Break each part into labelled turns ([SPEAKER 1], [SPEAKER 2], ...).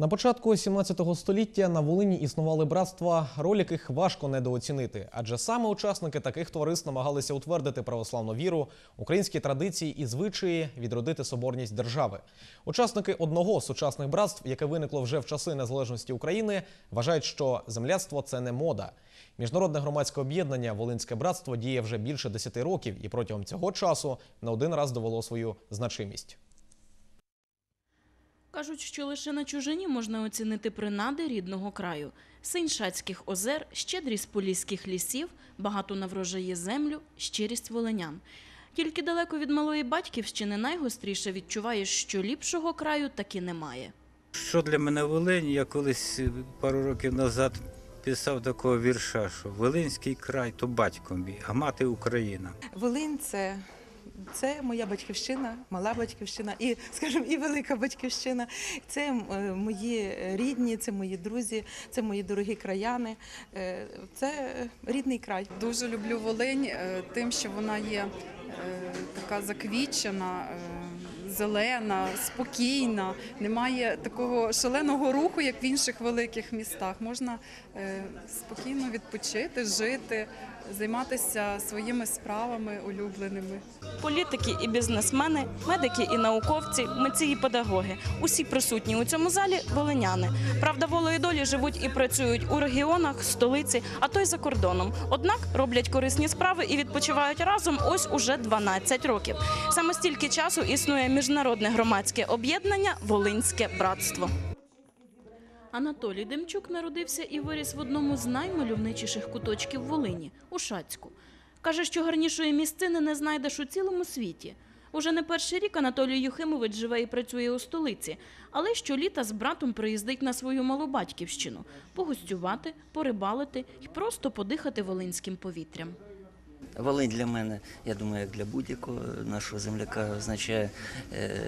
[SPEAKER 1] На початку 17 століття на Волині існували братства, роль яких важко недооцінити, адже саме учасники таких товариств намагалися утвердити православну віру, українські традиції і звичаї, відродити соборність держави. Учасники одного з сучасних братств, яке виникло вже в часи незалежності України, вважають, що земляцтво це не мода. Міжнародне громадське об'єднання Волинське братство діє вже більше 10 років і протягом цього часу не один раз довело свою значимість.
[SPEAKER 2] Кажуть, що лише на чужині можна оцінити принади рідного краю. Синь шацьких озер, щедрість поліських лісів, багату на врожаї землю, щирість волинян. Тільки далеко від малої батьківщини найгостріше відчуваєш, що ліпшого краю таки немає.
[SPEAKER 3] Що для мене Волинь? Я колись е, пару років назад писав такого вірша, що Волинський край то батько мій, а мати Україна.
[SPEAKER 4] Волинь це, це моя батьківщина, мала батьківщина і, скажімо, і велика батьківщина. Це е, мої рідні, це мої друзі, це мої дорогі краяни. Е, Це рідний край.
[SPEAKER 5] Дуже люблю Волинь е, тим, що вона є така заквічена, зелена, спокійна. Немає такого шаленого руху, як в інших великих містах. Можна спокійно відпочити, жити, займатися своїми справами улюбленими.
[SPEAKER 2] Політики і бізнесмени, медики і науковці, митці і педагоги. Усі присутні у цьому залі волиняни. Правда, волею долі живуть і працюють у регіонах, столиці, а то й за кордоном. Однак роблять корисні справи і відпочивають разом ось уже 12 років. Саме стільки часу існує міжнародне громадське об'єднання Волинське братство. Анатолій Демчук народився і виріс в одному з наймальовничіших куточків Волині у Шацьку. Каже, що гарнішої місцини не знайдеш у цілому світі. Уже не перший рік Анатолій Юхимович живе і працює у столиці, але щоліта з братом приїздить на свою малу батьківщину погостювати, порибалити і просто подихати волинським повітрям.
[SPEAKER 6] Волинь для мене, я думаю, як для будь-якого нашого земляка, означає е,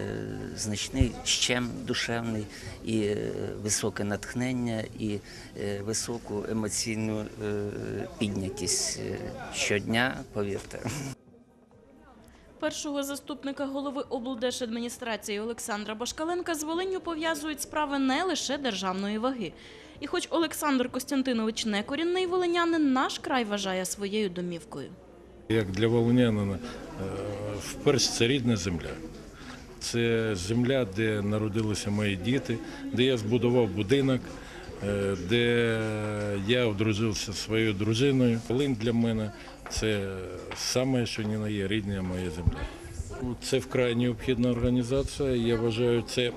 [SPEAKER 6] значний щем душевний і е, високе натхнення, і е, високу емоційну піднятість щодня, повірте.
[SPEAKER 2] Першого заступника голови облдержадміністрації Олександра Башкаленка з Волинню пов'язують справи не лише державної ваги. І хоч Олександр Костянтинович не корінний волинянин, наш край вважає своєю домівкою.
[SPEAKER 7] Як для волинянина, е, вперше це рідна земля. Це земля, де народилися мої діти, де я збудував будинок, е, де я одружився зі своєю дружиною. Волинь для мене це саме, що ні на є рідна моя земля. Це вкрай необхідна організація. Я вважаю, це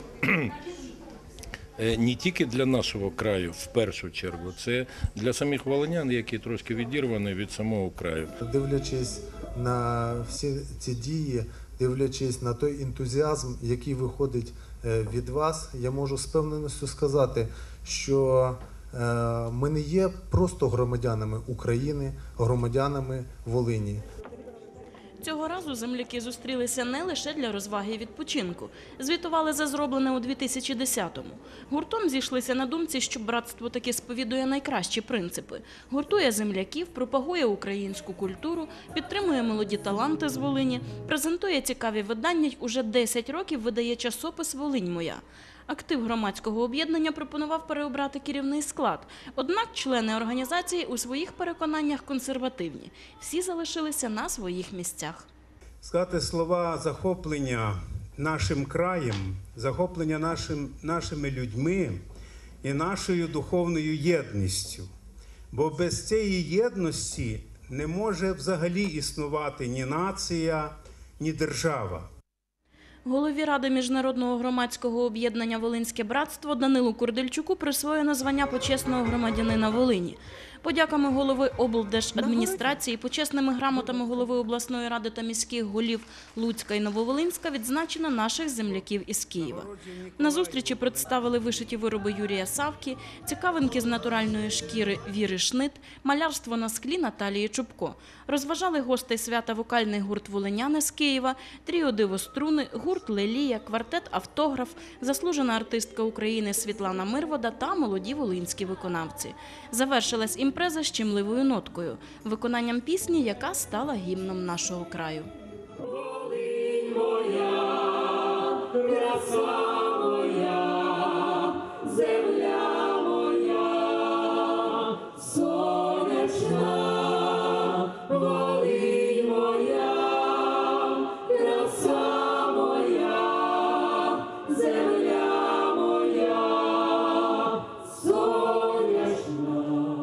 [SPEAKER 7] не тільки для нашого краю, в першу чергу, це для самих волинян, які трошки відірвані від самого краю.
[SPEAKER 8] Дивлячись на всі ці дії, дивлячись на той ентузіазм, який виходить е, від вас, я можу з певненістю сказати, що е, ми не є просто громадянами України, громадянами Волині.
[SPEAKER 2] Цього разу земляки зустрілися не лише для розваги і відпочинку. Звітували за зроблене у 2010-му. Гуртом зійшлися на думці, що братство таки сповідує найкращі принципи. Гуртує земляків, пропагує українську культуру, підтримує молоді таланти з Волині, презентує цікаві видання й уже 10 років видає часопис Волинь моя. Актив громадського об'єднання пропонував переобрати керівний склад. Однак члени організації у своїх переконаннях консервативні. Всі залишилися на своїх місцях.
[SPEAKER 9] сказати слова захоплення нашим краєм, захоплення нашим, нашими людьми і нашою духовною єдністю. Бо без цієї єдності не може взагалі існувати ні нація, ні держава.
[SPEAKER 2] Голові Ради міжнародного громадського об'єднання Волинське братство Данилу Курдельчуку присвоєно звання почесного громадянина Волині. Подяками голови облдержадміністрації, почесними грамотами голови обласної ради та міських голів Луцька і Нововолинська відзначено наших земляків із Києва. На зустрічі представили вишиті вироби Юрія Савки, цікавинки з натуральної шкіри Віри Шнит, малярство на склі Наталії Чубко. Розважали гостей свята вокальний гурт Волиняни з Києва, тріо дивоструни, гурт Лелія, квартет Автограф, заслужена артистка України Світлана Мирвода та молоді волинські виконавці. Завершилась імпреза щемливою ноткою, виконанням пісні, яка стала гімном нашого краю.
[SPEAKER 10] краса